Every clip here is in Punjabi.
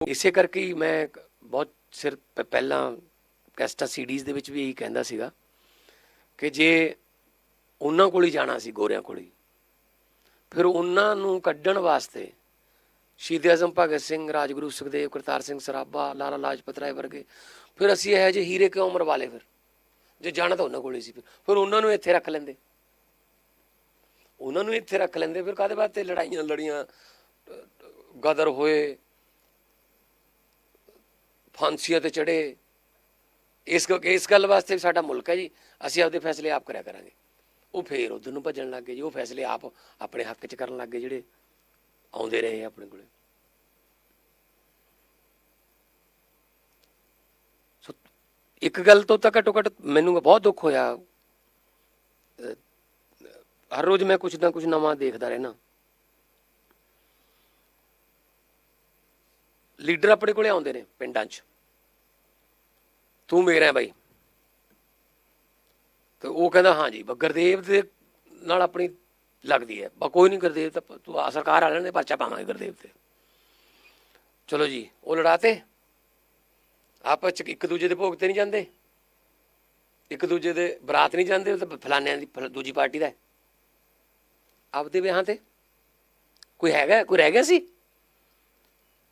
ਇਸੇ ਕਰਕੇ ਹੀ ਮੈਂ ਬਹੁਤ ਸਿਰ ਪਹਿਲਾਂ ਕੈਸਟਾ ਸੀਡੀਜ਼ ਦੇ ਵਿੱਚ ਵੀ ਇਹੀ ਕਹਿੰਦਾ ਸੀਗਾ ਕਿ ਜੇ ਉਹਨਾਂ ਕੋਲ ਹੀ ਜਾਣਾ ਸੀ, ਗੋਰਿਆਂ ਕੋਲ ਹੀ, ਫਿਰ ਉਹਨਾਂ ਨੂੰ ਕੱਢਣ ਵਾਸਤੇ ਸ਼ਹੀਦ ਆਜ਼ਮ ਭਗਤ ਸਿੰਘ, ਰਾਜਗੁਰੂ ਸੁਖਦੇਵ, ਕਰਤਾਰ ਸਿੰਘ ਸਰਾਭਾ, ਲਾਲਾ ਲਾਜਪਤ ਰਾਏ ਵਰਗੇ, ਫਿਰ ਅਸੀਂ ਇਹੋ ਜਿਹੇ ਹੀਰੇ ਕਿਉਂ ਉਮਰ ਵਾਲੇ ਫਿਰ? ਜੇ ਜਾਣਾ ਤਾਂ ਉਹਨਾਂ ਕੋਲ ਹੀ ਸੀ ਫਿਰ। ਫਿਰ ਉਹਨਾਂ ਨੂੰ ਇੱਥੇ ਰੱਖ ਲੈਂਦੇ। ਉਹਨਾਂ ਨੂੰ ਇੱਥੇ ਰੱਖ ਲੈਂਦੇ, ਫਿਰ ਕਾਦੇ 'ਤੇ ਲੜਾਈਆਂ ਲੜੀਆਂ ਗਦਰ ਹੋਏ ਫਾਂਸੀਆਂ ਤੇ ਚੜੇ। ਇਸ ਕ- ਇਸ ਗੱਲ ਵਾਸਤੇ ਵੀ ਸਾਡਾ ਮੁਲਕ ਹੈ ਜੀ। ਅਸੀਂ ਆਪਦੇ ਫੈਸਲੇ ਆਪ ਕਰਿਆ ਕਰਾਂਗੇ। ਉਹ ਫੇਰ ਉਧਰ ਨੂੰ ਭੱਜਣ ਲੱਗ ਗਏ ਜੀ। ਉਹ ਫੈਸਲੇ ਆਪ ਆਪਣੇ ਹੱਕ 'ਚ ਕਰਨ ਲੱਗ ਗਏ ਜਿਹੜੇ ਆਉਂਦੇ ਰਹੇ ਆਪਣੇ ਕੋਲੇ। ਸੋ ਇੱਕ ਗੱਲ ਤੋਂ ਤਾਂ ਘੱਟੋ ਘੱਟ ਮੈਨੂੰ ਬਹੁਤ ਦੁੱਖ ਹੋਇਆ। ਹਰ ਰੋਜ਼ ਮੈਂ ਕੁਝ ਨਾ ਕੁਝ ਨਵਾਂ ਦੇਖਦਾ ਰਹਿਣਾ ਲੀਡਰ ਆਪਣੇ ਕੋਲੇ ਆਉਂਦੇ ਨੇ ਪਿੰਡਾਂ 'ਚ। ਤੂੰ ਮੇਰਾ ਬਾਈ। ਤੇ ਉਹ ਕਹਿੰਦਾ, ਹਾਂ ਜੀ ਗੁਰਦੇਵ ਦੇ ਨਾਲ ਆਪਣੀ ਲੱਗਦੀ ਹੈ। ਬਾ ਕੋਈ ਨਹੀਂ ਗੁਰਦੇਵ ਤਾਂ ਤੂੰ ਆ, ਸਰਕਾਰ ਵਾਲਿਆਂ ਨੇ ਪਰਚਾ ਪਾਵਾਂਗੇ ਗੁਰਦੇਵ ਤੇ। ਚਲੋ ਜੀ, ਉਹ ਲੜਾਤੇ। ਆਪਸ ਚ ਇੱਕ ਦੂਜੇ ਦੇ ਭੋਗ ਤੇ ਨਹੀਂ ਜਾਂਦੇ। ਇੱਕ ਦੂਜੇ ਦੇ ਬਰਾਤ ਨਹੀਂ ਜਾਂਦੇ, ਉਹ ਤਾਂ ਫਲਾਨਿਆਂ ਦੀ, ਫਲ- ਦੂਜੀ ਪਾਰਟੀ ਦਾ ਆਪਦੇ ਵਿਆਹਾਂ ਤੇ? ਕੋਈ ਹੈਗਾ, ਕੋਈ ਰਹਿ ਗਿਆ ਸੀ?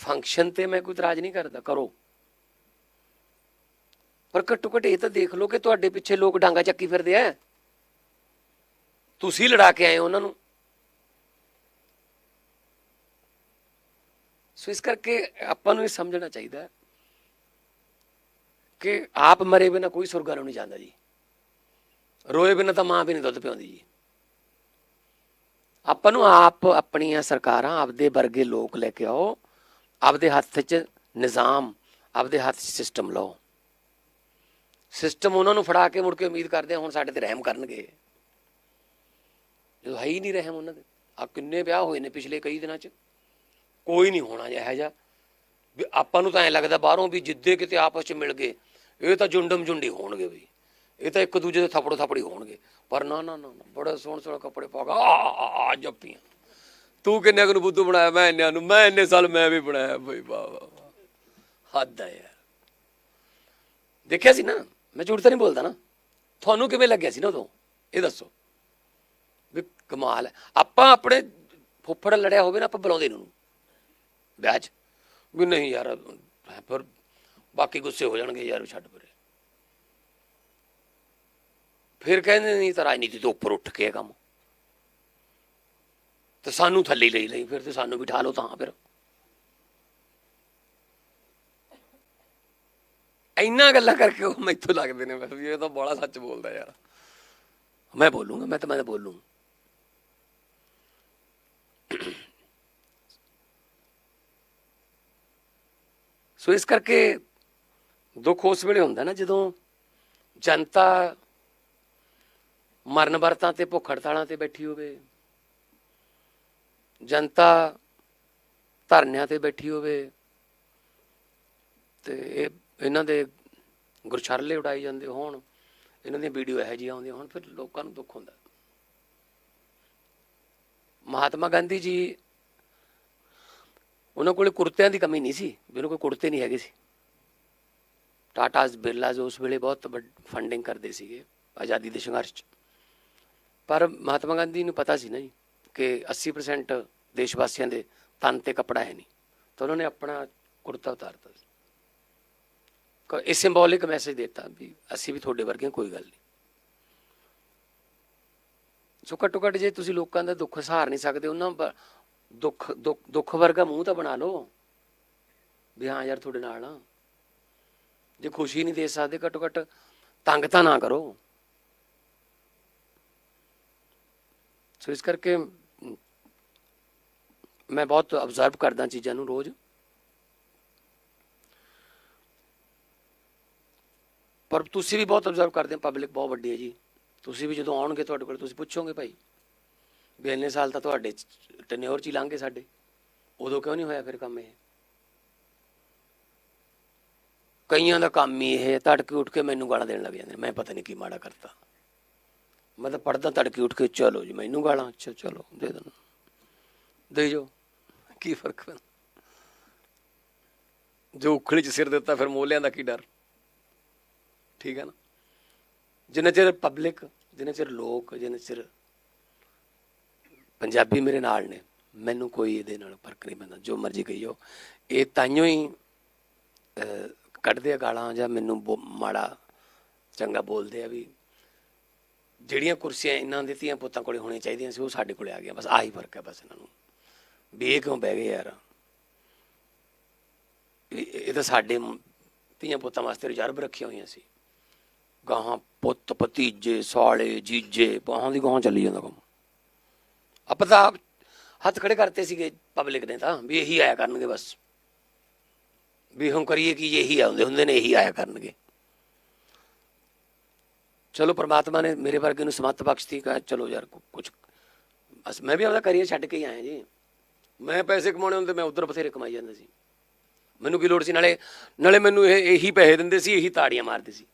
ਫੰਕਸ਼ਨ ਤੇ ਮੈਂ ਕੋਈ ਇਤਰਾਜ਼ ਨਹੀਂ ਕਰਦਾ, ਕਰੋ। ਪਰ ਘੱਟੋ ਘੱਟ ਇਹ ਤਾਂ ਦੇਖ ਲਓ ਕਿ ਤੁਹਾਡੇ ਪਿੱਛੇ ਲੋਕ ਡਾਂਗਾ ਚੱਕੀ ਫਿਰਦੇ ਆ। ਤੁਸੀਂ ਲੜਾ ਕੇ ਆਏ ਹੋ ਉਹਨਾਂ ਨੂੰ। ਸੋ ਇਸ ਕਰਕੇ ਆਪਾਂ ਨੂੰ ਇਹ ਸਮਝਣਾ ਚਾਹੀਦਾ ਕਿ ਆਪ ਮਰੇ ਬਿਨਾ ਕੋਈ ਸੁਰਗਾਂ ਨੂੰ ਨਹੀਂ ਜਾਂਦਾ ਜੀ। ਰੋਏ ਬਿਨਾ ਤਾਂ ਮਾਂ ਵੀ ਨਹੀਂ ਦੁੱਧ ਪਿਆਉਂਦੀ ਜੀ। ਆਪਾਂ ਨੂੰ ਆਪ ਆਪਣੀਆਂ ਸਰਕਾਰਾਂ, ਆਪਦੇ ਵਰਗੇ ਲੋਕ ਲੈ ਕੇ ਆਓ। ਆਪਦੇ ਹੱਥ 'ਚ ਨਿਜ਼ਾਮ ਆਪਦੇ ਹੱਥ 'ਚ ਸਿਸਟਮ ਲਓ। ਸਿਸਟਮ ਉਹਨਾਂ ਨੂੰ ਫੜਾ ਕੇ ਮੁੜ ਕੇ ਉਮੀਦ ਕਰਦੇ ਆ ਹੁਣ ਸਾਡੇ ਤੇ ਰਹਿਮ ਕਰਨਗੇ। ਜਦੋਂ ਹੈ ਹੀ ਨਹੀਂ ਰਹਿਮ ਉਹਨਾਂ ਦੇ। ਆ ਕਿੰਨੇ ਵਿਆਹ ਹੋਏ ਨੇ ਪਿਛਲੇ ਕਈ ਦਿਨਾਂ 'ਚ। ਕੋਈ ਨਹੀਂ ਹੋਣਾ ਇਹੋ ਜਿਹਾ। ਵੀ ਆਪਾਂ ਨੂੰ ਤਾਂ ਐ ਲੱਗਦਾ ਬਾਹਰੋਂ ਵੀ ਜਿੱਦੇ ਕਿਤੇ ਆਪਸ 'ਚ ਮਿਲ ਗਏ ਇਹ ਤਾਂ ਜੁੰਡਮ ਜੁੰਡੀ ਹੋਣਗੇ ਵੀ ਇਹ ਤਾਂ ਇੱਕ ਦੂਜੇ ਦੇ ਥੱਪੜੋ ਥੱਪੜੀ ਹੋਣਗੇ। ਪਰ ਨਾ ਨਾ ਨਾ ਨਾ, ਬੜੇ ਸੋਹਣੇ ਸੋਹਣੇ ਕੱਪੜੇ ਪਾ ਕੇ ਆ ਜੱਪੀਆਂ। ਤੂੰ ਕਿੰਨੇ ਕੁ ਨੂੰ ਬੁੱਧੂ ਬਣਾਇਆ? ਮੈਂ ਇੰਨਿਆਂ ਨੂੰ। ਮੈਂ ਇੰਨੇ ਸਾਲ ਮੈਂ ਵੀ ਬਣਾਇਆ। ਬਈ ਵਾਹ ਹੱਦ ਹੈ ਯਾਰ। ਦੇਖਿਆ ਸੀ ਨਾ? ਮੈਂ ਝੂਠ ਤਾਂ ਨਹੀਂ ਬੋਲਦਾ ਨਾ। ਤੁਹਾਨੂੰ ਕਿਵੇਂ ਲੱਗਿਆ ਸੀ ਨਾ ਉਦੋਂ? ਇਹ ਦੱਸੋ। ਵੀ ਕਮਾਲ ਹੈ। ਆਪਾਂ ਆਪਣੇ ਫੁੱਫੜ ਲੜਿਆ ਹੋਵੇ ਨਾ, ਆਪਾਂ ਬੁਲਾਉਂਦੇ ਨੂੰ ਵਿਆਹ 'ਚ ਵੀ ਨਹੀਂ ਯਾਰ ਪਰ ਬਾਕੀ ਗੁੱਸੇ ਹੋ ਜਾਣਗੇ ਯਾਰ, ਛੱਡ ਪਰੇ। ਫਿਰ ਕਹਿੰਦੇ ਨਹੀਂ ਤਾਂ ਰਾਜਨੀਤੀ ਤੋਂ ਉੱਪਰ ਉੱਠ ਕੇ ਇਹ ਕੰਮ। ਤੇ ਸਾਨੂੰ ਥੱਲੇ ਲਈ ਲਈ ਫਿਰ ਤੇ ਸਾਨੂੰ ਬਿਠਾ ਲਓ ਤਾਂ ਫਿਰ। ਇੰਨਾ ਗੱਲਾਂ ਕਰਕੇ ਉਹ ਮੈਥੋਂ ਲੱਗਦੇ ਨੇ ਬਸ ਇਹ ਤਾਂ ਬੜਾ ਸੱਚ ਬੋਲਦਾ ਯਾਰ। ਮੈਂ ਬੋਲੂੰਗਾ, ਮੈਂ ਤਾਂ ਮੈਂ ਤਾਂ ਬੋਲੂੰ। ਸੋ ਇਸ ਕਰਕੇ ਦੁੱਖ ਉਸ ਵੇਲੇ ਹੁੰਦਾ ਨਾ ਜਦੋਂ ਜਨਤਾ ਮਰਨ ਵਰਤਾਂ ਤੇ ਭੁੱਖ ਹੜਤਾਲਾਂ ਤੇ ਬੈਠੀ ਹੋਵੇ। ਜਨਤਾ ਧਰਨਿਆਂ ਤੇ ਬੈਠੀ ਹੋਵੇ ਤੇ ਇਹ ਇਹਨਾਂ ਦੇ ਗੁਰਛਰਲੇ ਉਡਾਈ ਜਾਂਦੇ ਹੋਣ, ਇਹਨਾਂ ਦੀਆਂ ਵੀਡੀਓ ਇਹੋ ਜਿਹੀਆਂ ਆਉਂਦੀਆਂ ਹੋਣ, ਫਿਰ ਲੋਕਾਂ ਨੂੰ ਦੁੱਖ ਹੁੰਦਾ। ਮਹਾਤਮਾ ਗਾਂਧੀ ਜੀ ਉਹਨਾਂ ਕੋਲੇ ਕੁਰਤਿਆਂ ਦੀ ਕਮੀ ਨਹੀਂ ਸੀ, ਵੀ ਉਹਨਾਂ ਕੋਲ ਕੁਰਤੇ ਨਹੀਂ ਹੈਗੇ ਸੀ। ਟਾਟਾਸ ਬਿਰਲਾਸ ਉਸ ਵੇਲੇ ਬਹੁਤ ਫੰਡਿੰਗ ਕਰਦੇ ਸੀਗੇ ਆਜ਼ਾਦੀ ਦੇ ਸੰਘਰਸ਼ 'ਚ। ਪਰ ਮਹਾਤਮਾ ਗਾਂਧੀ ਨੂੰ ਪਤਾ ਸੀ ਨਾ ਜੀ ਕਿ 80% ਦੇਸ਼ ਵਾਸੀਆਂ ਦੇ ਤਨ ਤੇ ਕੱਪੜਾ ਹੈ ਨਹੀਂ। ਤਾਂ ਉਹਨਾਂ ਨੇ ਆਪਣਾ ਕੁਰਤਾ ਉਤਾਰਤਾ ਸੀ। ਇਹ ਸਿੰਬੋਲਿਕ ਮੈਸੇਜ ਦਿੱਤਾ ਵੀ ਅਸੀਂ ਵੀ ਤੁਹਾਡੇ ਵਰਗੇ ਕੋਈ ਗੱਲ ਨਹੀਂ। ਸੋ ਘੱਟੋ ਘੱਟ ਜੇ ਤੁਸੀਂ ਲੋਕਾਂ ਦਾ ਦੁੱਖ ਸਹਾਰ ਨਹੀਂ ਸਕਦੇ, ਉਹਨਾਂ ਬ- ਦੁੱਖ ਦੁੱਖ ਦੁੱਖ ਵਰਗਾ ਮੂੰਹ ਤਾਂ ਬਣਾ ਲਓ। ਵੀ ਹਾਂ ਯਾਰ, ਤੁਹਾਡੇ ਨਾਲ ਆ। ਜੇ ਖੁਸ਼ੀ ਨਹੀਂ ਦੇ ਸਕਦੇ, ਘੱਟੋ ਘੱਟ ਤੰਗ ਤਾਂ ਨਾ ਕਰੋ। ਸੋ ਇਸ ਕਰਕੇ ਮੈਂ ਬਹੁਤ ਅਬਜ਼ਰਵ ਕਰਦਾ ਚੀਜ਼ਾਂ ਨੂੰ ਰੋਜ਼। ਪਰ ਤੁਸੀਂ ਵੀ ਬਹੁਤ ਅਬਜ਼ਰਵ ਕਰਦੇ ਹੋ ਪਬਲਿਕ ਬਹੁਤ ਵੱਡੀ ਹੈ ਜੀ। ਤੁਸੀਂ ਵੀ ਜਦੋਂ ਆਉਣਗੇ ਤੁਹਾਡੇ ਕੋਲ, ਤੁਸੀਂ ਪੁੱਛੋਗੇ ਭਾਈ, ਵੀ ਇੰਨੇ ਸਾਲ ਤਾਂ ਤੁਹਾਡੇ ਟੈਨਿਓਰ ਚ ਹੀ ਲੰਘੇ ਸਾਡੇ। ਉਦੋਂ ਕਿਉਂ ਨਹੀਂ ਹੋਇਆ ਫਿਰ ਕੰਮ ਇਹ? ਕਈਆਂ ਦਾ ਕੰਮ ਹੀ ਇਹ ਤੜਕੇ ਉੱਠ ਕੇ ਮੈਨੂੰ ਗਾਲਾਂ ਦੇਣ ਲੱਗ ਜਾਂਦੇ ਨੇ। ਮੈਂ ਪਤਾ ਨਹੀਂ ਕੀ ਮਾੜਾ ਕਰਤਾ। ਮੈਂ ਤਾਂ ਪੜਦਾ ਤੜਕੇ ਉੱਠ ਕੇ, ਚਲੋ ਜੀ, ਮੈਨੂੰ ਗਾਲਾਂ, ਅੱਛਾ, ਚਲੋ, ਦੇ ਦੇਣਾ ਦੇ ਜੋ ਕੀ ਫ਼ਰਕ ਪੈਂਦਾ? ਜੋ ਉਖਲੀ ਚ ਸਿਰ ਦਿੱਤਾ, ਫਿਰ ਮੋਲਿਆਂ ਦਾ ਕੀ ਡਰ? ਠੀਕ ਹੈ ਨਾ? ਜਿੰਨਾ ਚਿਰ ਪਬਲਿਕ ਜਿੰਨੇ ਚਿਰ ਲੋਕ, ਜਿੰਨਾ ਚਿਰ ਪੰਜਾਬੀ ਮੇਰੇ ਨਾਲ ਨੇ, ਮੈਨੂੰ ਕੋਈ ਇਹਦੇ ਨਾਲ ਫ਼ਰਕ ਨਹੀਂ ਪੈਂਦਾ। ਜੋ ਮਰਜ਼ੀ ਕਹੀਓ ਇਹ ਤਾਈਓ ਹੀ ਕੱਢਦੇ ਆ ਗਾਲਾਂ ਜਾਂ ਮੈਨੂੰ ਬੋ- ਮਾੜਾ, ਚੰਗਾ ਬੋਲਦੇ ਆ ਵੀ ਜਿਹੜੀਆਂ ਕੁਰਸੀਆਂ ਇਹਨਾਂ ਦੇ ਧੀਆਂ ਪੁੱਤਾਂ ਕੋਲੇ ਹੋਣੀਆਂ ਚਾਹੀਦੀਆਂ ਸੀ, ਉਹ ਸਾਡੇ ਕੋਲੇ ਆ ਗਈਆਂ। ਬਸ ਆਹੀ ਫ਼ਰਕ ਹੈ ਬਸ ਇਹਨਾਂ ਨੂੰ। ਵੀ ਇਹ ਕਿਉਂ ਬਹਿ ਗਏ ਯਾਰ? ਇਹ ਤਾਂ ਸਾਡੇ ਧੀਆਂ ਪੁੱਤਾਂ ਵਾਸਤੇ ਰਿਜ਼ਰਵ ਰੱਖੀਆਂ ਹੋਈਆਂ ਸੀ। ਗਾਹਾਂ ਪੁੱਤ ਭਤੀਜੇ, ਸਾਲੇ, ਜੀਜੇ ਗਾਹਾਂ ਦੀ ਗਾਹਾਂ ਚੱਲੀ ਜਾਂਦਾ ਕੰਮ। ਆਪਾਂ ਤਾਂ ਆਪ ਹੱਥ ਖੜੇ ਕਰਤੇ ਸੀਗੇ ਪਬਲਿਕ ਨੇ ਤਾਂ, ਵੀ ਇਹੀ ਆਇਆ ਕਰਨਗੇ ਬਸ। ਵੀ ਹੁਣ ਕਰੀਏ ਕੀ, ਇਹੀ ਆਉਂਦੇ ਹੁੰਦੇ ਨੇ, ਇਹੀ ਆਇਆ ਕਰਨਗੇ। ਚਲੋ ਪ੍ਰਮਾਤਮਾ ਨੇ ਮੇਰੇ ਵਰਗੇ ਨੂੰ ਸਮੱਤ ਬਖਸ਼ਤੀ, ਕਹਾ ਚਲੋ ਯਾਰ ਕੁਝ ਬਸ ਮੈਂ ਵੀ ਆਪਦਾ ਕਰੀਅਰ ਛੱਡ ਕੇ ਹੀ ਆਇਆ ਜੀ। ਮੈਂ ਪੈਸੇ ਕਮਾਉਣੇ ਹੁੰਦੇ, ਮੈਂ ਉਧਰ ਬਥੇਰੇ ਕਮਾਈ ਜਾਂਦਾ ਸੀ। ਮੈਨੂੰ ਕੀ ਲੋੜ ਸੀ? ਨਾਲੇ ਨਾਲੇ ਮੈਨੂੰ ਇਹ, ਇਹੀ ਪੈਸੇ ਦਿੰਦੇ ਸੀ, ਇਹੀ ਤਾੜੀਆਂ ਮਾਰਦੇ ਸੀ।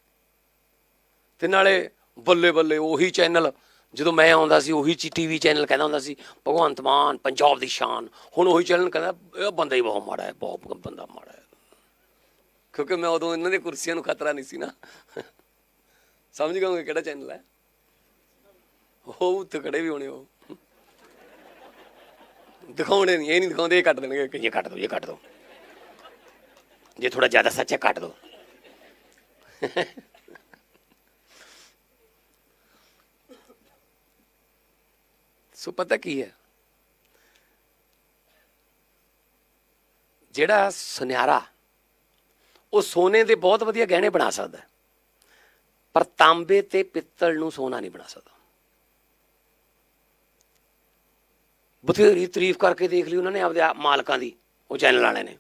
ਤੇ ਨਾਲੇ ਬੱਲੇ ਬੱਲੇ ਉਹੀ ਚੈਨਲ, ਜਦੋਂ ਮੈਂ ਆਉਂਦਾ ਸੀ, ਉਹੀ ਟੀਵੀ ਚੈਨਲ ਕਹਿੰਦਾ ਹੁੰਦਾ ਸੀ, ਭਗਵੰਤ ਮਾਨ, ਪੰਜਾਬ ਦੀ ਸ਼ਾਨ। ਹੁਣ ਉਹੀ ਚੈਨਲ ਕਹਿੰਦਾ, ਇਹ ਬੰਦਾ ਹੀ ਬਹੁਤ ਮਾੜਾ ਹੈ, ਬਹੁਤ ਬੰਦਾ ਮਾੜਾ ਹੈ। ਕਿਉਂਕਿ ਮੈਂ ਉਦੋਂ ਇਹਨਾਂ ਦੇ ਕੁਰਸੀਆਂ ਨੂੰ ਖਤਰਾ ਨਹੀਂ ਸੀ ਨਾ। ਸਮਝ ਗਏ ਕਿਹੜਾ ਚੈਨਲ ਹੈ? ਉਹ ਤਕੜੇ ਵੀ ਹੋਣੇ ਉਹ। ਦਿਖਾਉਣੇ ਨਹੀਂ, ਇਹ ਨਹੀਂ ਦਿਖਾਉਂਦੇ, ਇਹ ਕੱਟ ਦੇਣਗੇ ਕਿ ਇਹ ਕੱਟ ਦੋ, ਇਹ ਕੱਟ ਦੋ। ਜੇ ਥੋੜਾ ਜ਼ਿਆਦਾ ਸੱਚ ਹੈ, ਕੱਟ ਦੋ। ਸੋ ਪਤਾ ਕੀ ਹੈ? ਜਿਹੜਾ ਸੁਨਿਆਰਾ, ਉਹ ਸੋਨੇ ਦੇ ਬਹੁਤ ਵਧੀਆ ਗਹਿਣੇ ਬਣਾ ਸਕਦਾ ਪਰ ਤਾਂਬੇ ਤੇ ਪਿੱਤਲ ਨੂੰ ਸੋਨਾ ਨਹੀਂ ਬਣਾ ਸਕਦਾ। ਬਥੇਰੀ ਤਾਰੀਫ ਕਰਕੇ ਦੇਖ ਲਈ ਉਹਨਾਂ ਨੇ ਆਪਦੇ ਆਪ ਮਾਲਕਾਂ ਦੀ, ਉਹ ਚੈਨਲ ਵਾਲੇ ਨੇ।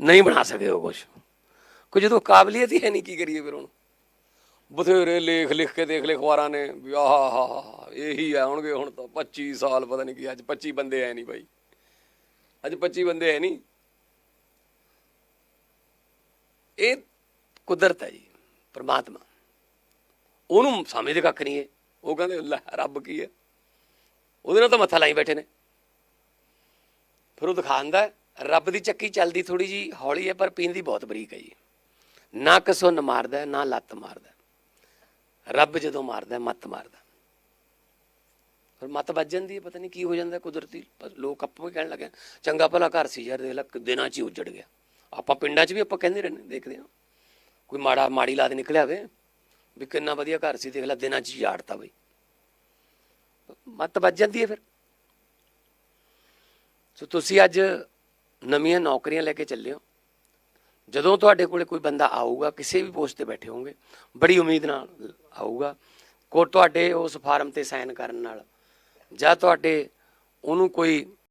ਨਹੀਂ ਬਣਾ ਸਕੇ ਉਹ ਕੁਝ ਕੋਈ ਜਦੋਂ ਕਾਬਲੀਅਤ ਹੀ ਹੈ ਨਹੀਂ, ਕੀ ਕਰੀਏ ਫਿਰ ਹੁਣ? ਬਥੇਰੇ ਲੇਖ ਲਿਖ ਕੇ ਦੇਖ ਲਏ ਅਖਬਾਰਾਂ ਨੇ ਵੀ ਆਹਾ ਹਾ ਹਾ ਇਹੀ ਆਉਣਗੇ ਹੁਣ ਤਾਂ 25 ਸਾਲ, ਪਤਾ ਨਹੀਂ ਕੀ, ਅੱਜ 25 ਬੰਦੇ ਐ ਨਹੀਂ ਬਾਈ। ਅੱਜ 25 ਬੰਦੇ ਐ ਨਹੀਂ। ਇਹ ਕੁਦਰਤ ਹੈ ਜੀ, ਪਰਮਾਤਮਾ। ਉਹਨੂੰ ਸਮਝਦੇ ਕੱਖ ਨਹੀਂ ਹੈ ਉਹ ਕਹਿੰਦੇ, ਲੈ, ਰੱਬ ਕੀ ਹੈ? ਉਹਦੇ ਨਾਲ ਤਾਂ ਮੱਥਾ ਲਾਈ ਬੈਠੇ ਨੇ। ਫਿਰ ਉਹ ਦਿਖਾਉਂਦਾ ਹੈ, ਰੱਬ ਦੀ ਚੱਕੀ ਚੱਲਦੀ ਥੋੜੀ ਜੀ ਹੌਲੀ ਹੈ ਪਰ ਪੀਂਦੀ ਬਹੁਤ ਬਰੀਕ ਹੈ ਜੀ। ਨਾ ਕਸੋ ਮਾਰਦਾ ਨਾ ਲੱਤ ਮਾਰਦਾ ਰੱਬ ਜਦੋਂ ਮਾਰਦਾ ਮੱਤ ਮਾਰਦਾ ਫਿਰ ਮੱਤ ਵੱਜ ਜਾਂਦੀ ਹੈ ਪਤਾ ਨਹੀਂ ਕੀ ਹੋ ਜਾਂਦਾ ਕੁਦਰਤੀ ਲੋਕ ਆਪਾਂ ਵੀ ਕਹਿਣ ਲੱਗੇ ਚੰਗਾ ਭਲਾ ਘਰ ਸੀ ਯਾਰ ਦੇਖ ਲੈ ਦਿਨਾਂ 'ਚ ਹੀ ਉੱਜੜ ਗਿਆ। ਆਪਾਂ ਪਿੰਡਾਂ 'ਚ ਵੀ ਆਪਾਂ ਕਹਿੰਦੇ ਰਹਿੰਦੇ ਦੇਖਦੇ ਹਾਂ। ਕੋਈ ਮਾੜਾ ਮਾੜੀ ਲਾਦ ਨਿਕਲਿਆ ਵੇ ਵੀ ਕਿੰਨਾ ਵਧੀਆ ਘਰ ਸੀ ਦੇਖ ਲੈ ਦਿਨਾਂ 'ਚ ਹੀ ਝਾੜਤਾ ਬਈ। ਮੱਤ ਵੱਜ ਜਾਂਦੀ ਹੈ ਫਿਰ। ਸੋ ਤੁਸੀਂ ਅੱਜ ਨਵੀਆਂ ਨੌਕਰੀਆਂ ਲੈ ਕੇ ਚੱਲੇ ਹੋ। ਜਦੋਂ ਤੁਹਾਡੇ ਕੋਲੇ ਕੋਈ ਬੰਦਾ ਆਊਗਾ, ਕਿਸੇ ਵੀ ਪੋਸਟ ਤੇ ਬੈਠੇ ਹੋਗੇ ਬੜੀ ਉਮੀਦ ਨਾਲ ਆਊਗਾ, ਕੋ, ਤੁਹਾਡੇ ਉਸ ਫਾਰਮ ਤੇ ਸਾਈਨ ਕਰਨ ਨਾਲ ਜਾਂ ਤੁਹਾਡੇ ਉਹਨੂੰ ਕੋਈ